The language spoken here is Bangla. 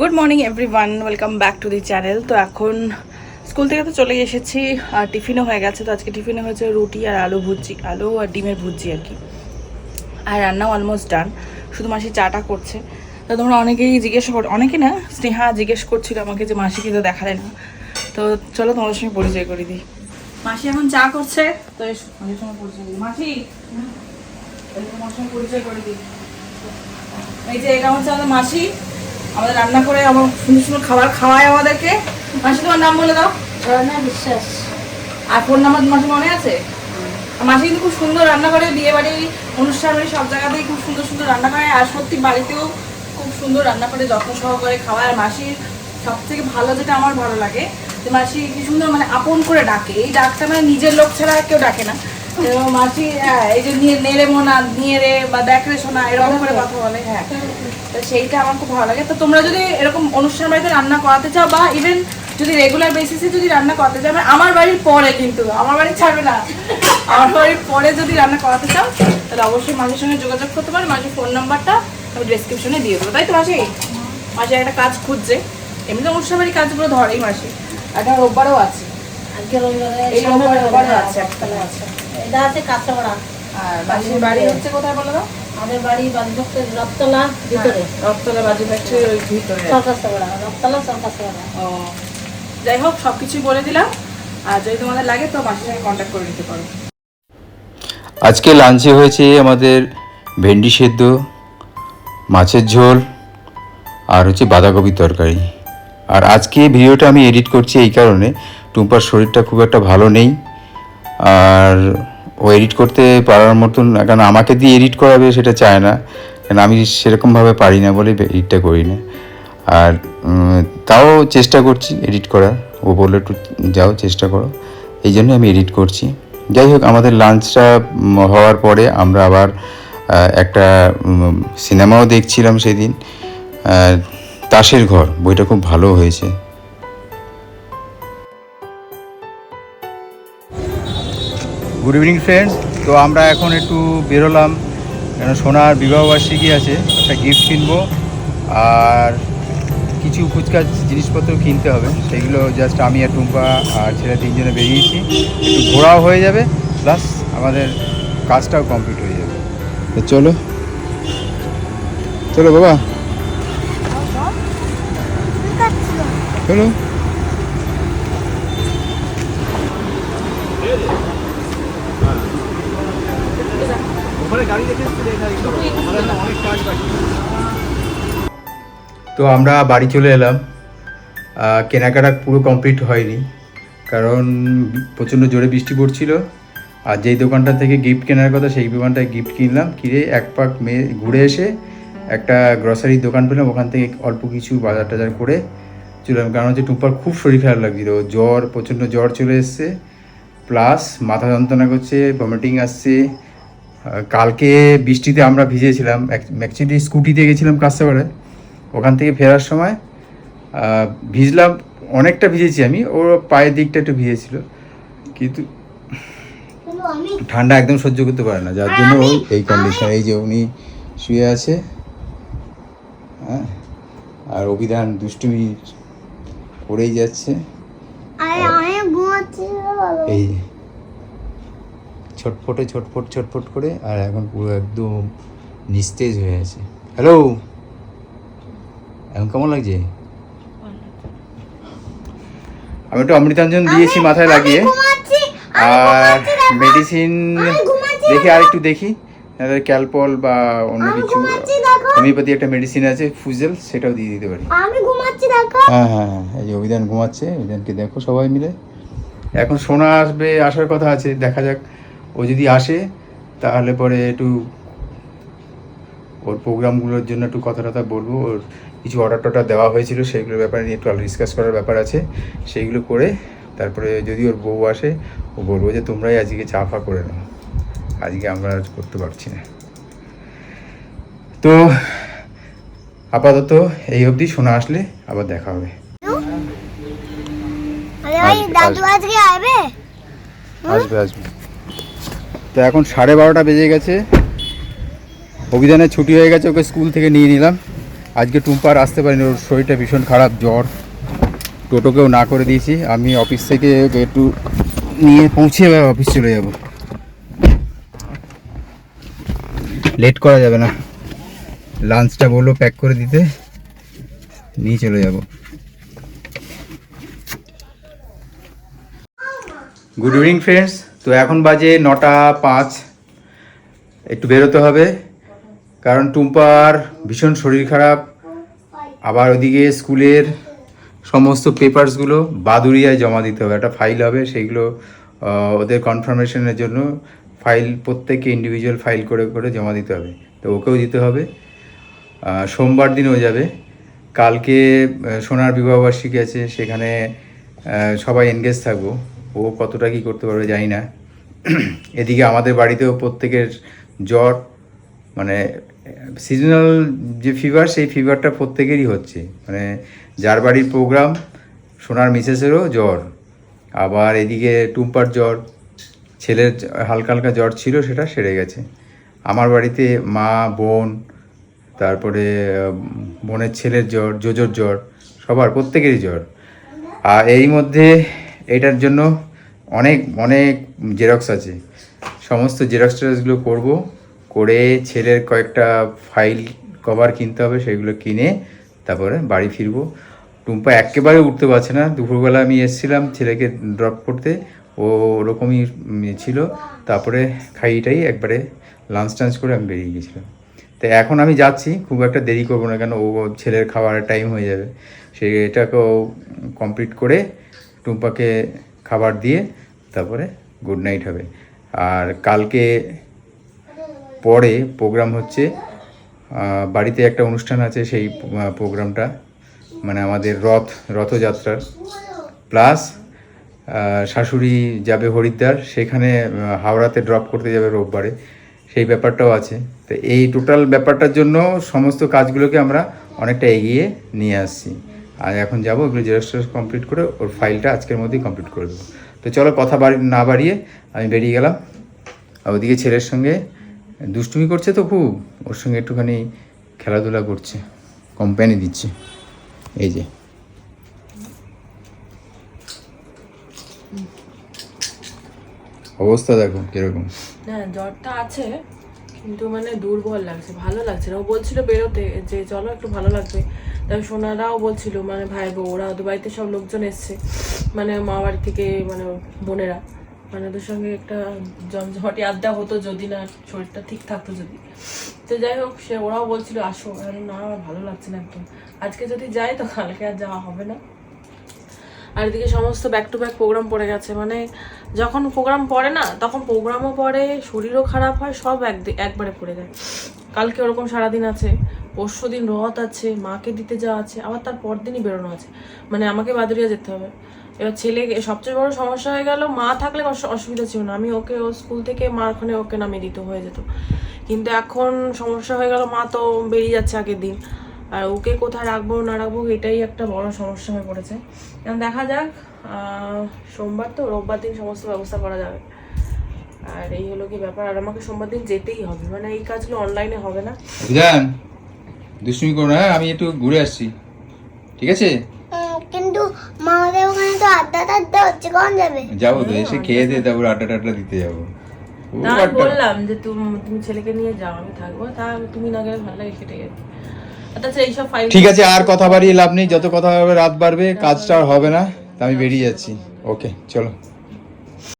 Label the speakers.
Speaker 1: Good morning everyone welcome back to the channel তো এখন স্কুল থেকে তো চলে এসেছি আর টিফিনও হয়ে গেছে। তো আজকে টিফিনে হয়েছে রুটি আর আলু ভুজি আলু আর ডিমের ভুজি আর কি। আর রান্নাও অলমোস্ট ডান শুধু মাসি চাটা করছে। তো তোমরা অনেকেই জিজ্ঞেস কর অনেকে না স্নেহা জিজ্ঞেস করছিল আমাকে যে মাসি কিন্তু দেখালে না। তো চলো তোমাদের সঙ্গে পরিচয় করে দিই। মাসি এখন চা করছে। তো মাসির সঙ্গে পরিচয় মাসি এই তোমার সঙ্গে পরিচয় করে দিই। এই যে এটা হচ্ছে আমাদের মাসি। আমাদের রান্না করে আমার সুন্দর সুন্দর খাবার খাওয়ায় আমাদেরকে। মাসি তোমার নাম বলে দাও।
Speaker 2: ঝর্ণা বিশ্বাস।
Speaker 1: আর ফোন নাম্বার মাসি মনে আছে? মাসি কিন্তু খুব সুন্দর রান্না করে বিয়ে বাড়ি অনুষ্ঠান বাড়ি সব জায়গাতেই খুব সুন্দর সুন্দর রান্না করে। আর সত্যি বাড়িতেও খুব সুন্দর রান্না করে যত্ন সহকারে খাওয়ায়। আর মাসির সব থেকে ভালো যেটা আমার ভালো লাগে যে মাসি কি সুন্দর মানে আপন করে ডাকে। এই ডাকটা মানে নিজের লোক ছাড়া কেউ ডাকে না। মাসি হ্যাঁ এই যে নিয়ে নেড়ে মোনা নিয়ে রে বা দেখ রে শোনা এরকম করে কথা বলে। হ্যাঁ তো সেইটা আমার খুব ভালো লাগে। তো তোমরা যদি এরকম অনুষ্ঠান বাড়িতে রান্না করাতে চাও বা ইভেন যদি রেগুলার বেসিসে যদি রান্না করাতে চাও আমার বাড়ির পরে কিন্তু আমার বাড়ি ছাড়বে না। আমার বাড়ির পরে যদি রান্না করাতে চাও তাহলে অবশ্যই মাসির সঙ্গে যোগাযোগ করতে পারো। মাসির ফোন নাম্বারটা আমি ডিসক্রিপশনে দিয়ে দেবো। তাই তো মাসি? মাসি একটা কাজ খুঁজছে। এমনি অনুষ্ঠান বাড়ির কাজগুলো ধরেই মাসি। একটা রোববারও আছে। এই
Speaker 2: সামনে
Speaker 1: রবিবারে
Speaker 2: রবিবারে
Speaker 1: আছে,
Speaker 2: আছে। একটা আছে। এটা আছে কাঁচাপাড়া
Speaker 1: আর মাসির বাড়ি হচ্ছে কোথায় বলো
Speaker 2: আমাদের বাড়ি বাজভক্তের রপ্তলা ভিতরে।
Speaker 1: রক্তলা বাজি ফ্যাক্টরির ওই ভিতরে।
Speaker 2: সরকারপাড়া রপ্তলা সরকারপাড়া
Speaker 1: ও যাই হোক সব কিছুই বলে দিলাম। আর যদি তোমাদের লাগে তো মাসির সঙ্গে কন্ট্যাক্ট করে নিতে পারো।
Speaker 3: আজকে লাঞ্চে হয়েছে আমাদের ভেন্ডি সেদ্ধ মাছের ঝোল আর হচ্ছে বাঁধাকপির তরকারি। আর আজকে ভিডিওটা আমি এডিট করছি এই কারণে। টুম্পার শরীরটা খুব একটা ভালো নেই। আর ও এডিট করতে পারার মতন, কারণ আমাকে দিয়ে এডিট করাবে সেটা চায় না। কারণ আমি সেরকমভাবে পারি না বলে এডিটটা করি না আর তাও চেষ্টা করছি এডিট করার। ও বলল, একটু যাও, চেষ্টা করো। এই জন্য আমি এডিট করছি। যাই হোক, আমাদের লাঞ্চটা হওয়ার পরে আমরা আবার একটা সিনেমাও দেখছিলাম সেদিন। তাসের ঘর, বইটা খুব ভালো হয়েছে। গুড ইভিনিং ফ্রেন্ডস তো আমরা এখন একটু বেরোলাম। কেন সোনার বিবাহবার্ষিকী আছে, একটা গিফট কিনবো। আর কিছু ফুচকা জিনিসপত্র কিনতে হবে। সেগুলো জাস্ট আমি আর টুম্পা আর ছেলে তিনজনে বেরিয়েছি। একটু ঘোরাও হয়ে যাবে। প্লাস আমাদের কাজটাও কমপ্লিট হয়ে যাবে। তো চলো। চলো বাবা। চলো। তো আমরা বাড়ি চলে এলাম। কেনাকাটা পুরো কমপ্লিট হয়নি, কারণ প্রচণ্ড জোরে বৃষ্টি পড়ছিল। আর যেই দোকানটা থেকে গিফট কেনার কথা, সেই দোকানটায় গিফট কিনলাম। কিনে এক পাক মেয়ে ঘুরে এসে একটা গ্রসারির দোকান পেলাম। ওখান থেকে অল্প কিছু বাজার টাজার করে চলে কারণ হচ্ছে টুম্পার খুব শরীর খারাপ লাগছিল। জ্বর, প্রচণ্ড জ্বর চলে এসছে। প্লাস মাথা যন্ত্রণা করছে ভমিটিং আসছে। কালকে বৃষ্টিতে আমরা ভিজেছিলাম। অ্যাকচুয়ালি স্কুটিতে গেছিলাম কাস্তাপাড়ায় ওখান থেকে ফেরার সময় ভিজলাম অনেকটা ভিজেছি আমি ওর পায়ের দিকটা একটু ভিজেছিল। কিন্তু ঠান্ডা একদম সহ্য করতে পারে না যার জন্য এই কন্ডিশন এই যে উনি শুয়ে আছে হ্যাঁ আর অভিধান দুষ্টুমি করেই যাচ্ছে। এই ছটফটে ছটফট ছটফট করে আর এখন পুরো একদম নিস্তেজ হয়ে আছে। হ্যালো এখন কেমন লাগছে? আমি একটু অমৃতাঞ্জন দিয়েছি মাথায় লাগিয়ে। আর মেডিসিন দেখি আর একটু দেখি। ক্যালপল বা অন্য কিছু হোমিওপ্যাথি একটা মেডিসিন আছে ফুজেল সেটাও দিয়ে দিতে পারি।
Speaker 4: আমি ঘুমাচ্ছি দেখো।
Speaker 3: হ্যাঁ হ্যাঁ হ্যাঁ এই যে অভিধান ঘুমাচ্ছে অভিধানকে দেখো সবাই মিলে। এখন সোনা আসবে আসার কথা আছে দেখা যাক। ও যদি আসে তাহলে পরে একটু ওর প্রোগ্রামগুলোর জন্য একটু কথা টথা বলব। ওর কিছু অর্ডার টর্ডার দেওয়া হয়েছিল সেইগুলোর ব্যাপারে নিয়ে একটু ডিসকাস করার ব্যাপার আছে। সেইগুলো করে তারপরে যদি ওর বউ আসে ও বলব যে তোমরাই আজকে চা ফা করে নাও। আজকে আমরা আর করতে পারছি না। তো আপাতত এই অবধি শোনা আসলে আবার দেখা হবে। আসবে, আসবে।
Speaker 4: আজকে আসবে
Speaker 3: আসবে আসবে তো এখন সাড়ে বারোটা বেজে গেছে। অভিযানের ছুটি হয়ে গেছে, ওকে স্কুল থেকে নিয়ে নিলাম। আজকে টুম্পার আসতে পারিনি, ওর শরীরটা ভীষণ খারাপ, জ্বর। টোটোকেও না করে দিয়েছি। আমি অফিস থেকে একটু নিয়ে পৌঁছে অফিস চলে যাব। লেট করা যাবে না। লাঞ্চটা বলল প্যাক করে দিতে। নিয়ে চলে যাব। গুড ইভিনিং ফ্রেন্ডস তো এখন বাজে নটা পাঁচ। একটু বেরোতে হবে, কারণ টুম্পার ভীষণ শরীর খারাপ। আবার ওদিকে স্কুলের সমস্ত পেপারসগুলো বাদুরিয়ায় জমা দিতে হবে। একটা ফাইল হবে, সেইগুলো ওদের কনফার্মেশনের জন্য ফাইল, প্রত্যেককে ইন্ডিভিজুয়াল ফাইল করে করে জমা দিতে হবে। তো ওকেও দিতে হবে। সোমবার দিনও যাবে। কালকে সোনার বিবাহবার্ষিকী আছে, সেখানে সবাই এনগেজ থাকব। ও কতটা কী করতে পারবে জানি না। এদিকে আমাদের বাড়িতেও প্রত্যেকের জ্বর মানে সিজনাল যে ফিভার সেই ফিভারটা প্রত্যেকেরই হচ্ছে। মানে যার বাড়ির প্রোগ্রাম সোনার মিসেসেরও জ্বর। আবার এদিকে টুম্পার জ্বর, ছেলের হালকা হালকা জ্বর ছিল, সেটা সেরে গেছে। আমার বাড়িতে মা, বোন, তারপরে, বোনের ছেলের জ্বর, জোজোর জ্বর, সবার প্রত্যেকেরই জ্বর। আর এই মধ্যে এটার জন্য অনেক অনেক জেরক্স আছে। সমস্ত জেরক্স টেরক্সগুলো করব, করে ছেলের কয়েকটা ফাইল কভার কিনতে হবে, সেগুলো কিনে তারপরে বাড়ি ফিরবো। টুম্পা একেবারে উঠতে পারছে না। দুপুরবেলা আমি এসেছিলাম ছেলেকে ড্রপ করতে। ও ওরকমই ছিল। তারপরে খাইটাই একবারে লাঞ্চ টাঞ্চ করে আমি বেরিয়ে গেছিলাম। তো এখন আমি যাচ্ছি, খুব একটা দেরি করব না, কেন ও ছেলের খাবারের টাইম হয়ে যাবে। সে এটাকেও কমপ্লিট করে টুম্পাকে খাবার দিয়ে তারপরে গুড নাইট হবে। আর কালকে পরে প্রোগ্রাম হচ্ছে বাড়িতে একটা অনুষ্ঠান আছে সেই প্রোগ্রামটা মানে আমাদের রথ, রথযাত্রার। প্লাস শাশুড়ি যাবে হরিদ্বার, সেখানে হাওড়াতে ড্রপ করতে যাবে রোববারে। সেই ব্যাপারটাও আছে। তো এই টোটাল ব্যাপারটার জন্য সমস্ত কাজগুলোকে আমরা অনেকটা এগিয়ে নিয়ে আসছি। আর এখন যাব ওগুলো জেরক্স কমপ্লিট করে ওর ফাইলটা আজকের মধ্যেই কমপ্লিট করে দেবো। তো চলো কথা বাড়ি, না বাড়িয়ে আমি বেরিয়ে গেলাম। আর ওদিকে ছেলের সঙ্গে দুষ্টুমি করছে তো খুব। ওর সঙ্গে একটুখানি খেলাধুলা করছে কোম্পানি দিচ্ছে। এই যে। অবস্থা দেখো কীরকম।
Speaker 5: না, জ্বরটা আছে। কিন্তু মানে দুর্বল লাগছে, ভালো লাগছে না। ও বলছিল বেরোতে যে, চলো একটু ভালো লাগবে। তাই সোনারাও বলছিল মানে ভাই বউ, ওরা ওদের বাড়িতে সব লোকজন এসছে। মানে মা বাড়ি থেকে মানে বোনেরা। মানে ওদের সঙ্গে একটা জমজমাটি আড্ডা হতো যদি না, শরীরটা ঠিক থাকতো যদি। তো যাই হোক, সে ওরাও বলছিল, আসো। না আমার ভালো লাগছে না একদম। আজকে যদি যাই তো কালকে আর যাওয়া হবে না। আর এদিকে সমস্ত ব্যাক টু ব্যাক প্রোগ্রাম পড়ে গেছে। মানে যখন প্রোগ্রাম পড়ে না, তখন প্রোগ্রামও পড়ে, শরীরও খারাপ হয়, সব এক একবারে পড়ে যায়। কালকে ওরকম সারাদিন আছে, পরশু দিন রথ আছে, মাকে দিতে যাওয়া আছে, আবার তার পর দিনই বেরোনো আছে। মানে আমাকে বাদুরিয়া যেতে হবে। এবার ছেলে সবচেয়ে বড় সমস্যা হয়ে গেল, মা থাকলে অসুবিধা ছিল না। আমি ওকে ও স্কুল থেকে মার ওখানে ওকে নামিয়ে দিতে, হয়ে যেত। কিন্তু এখন সমস্যা হয়ে গেল, মা তো বেরিয়ে যাচ্ছে আগের দিন। আর ওকে কোথায় রাখব না রাখব এটাই একটা বড় সমস্যা হয়ে পড়েছে। এখন দেখা যাক সোমবার তো রোববার দিন সমস্ত ব্যবস্থা করা যাবে। আর এই হলো কি ব্যাপার আর আমাকে সোমবার দিন যেতেই হবে। মানে এই কাজগুলো অনলাইনে হবে না।
Speaker 3: বুঝলেন দুষ্টুমি করো না হ্যাঁ? আমি একটু ঘুরে আসছি। ঠিক আছে?
Speaker 4: কিন্তু মামাদের ওখানে তো আড্ডা টাড্ডা হচ্ছে কখন যাবে?
Speaker 3: যাব তো এসে খেয়ে দিয়ে তারপর আড্ডা টাড্ডা দিতে যাব।
Speaker 5: না বললাম যে তুমি তুমি ছেলেকে নিয়ে যাও আমি থাকব। তা তুমি না গেলে ভালো লাগে সেটাই আর
Speaker 3: ঠিক আছে, আর কথা বাড়িয়ে লাভ নেই, যত কথা হবে রাত বাড়বে, কাজটা আর হবে না আমি বেরিয়ে যাচ্ছি। ওকে চলো।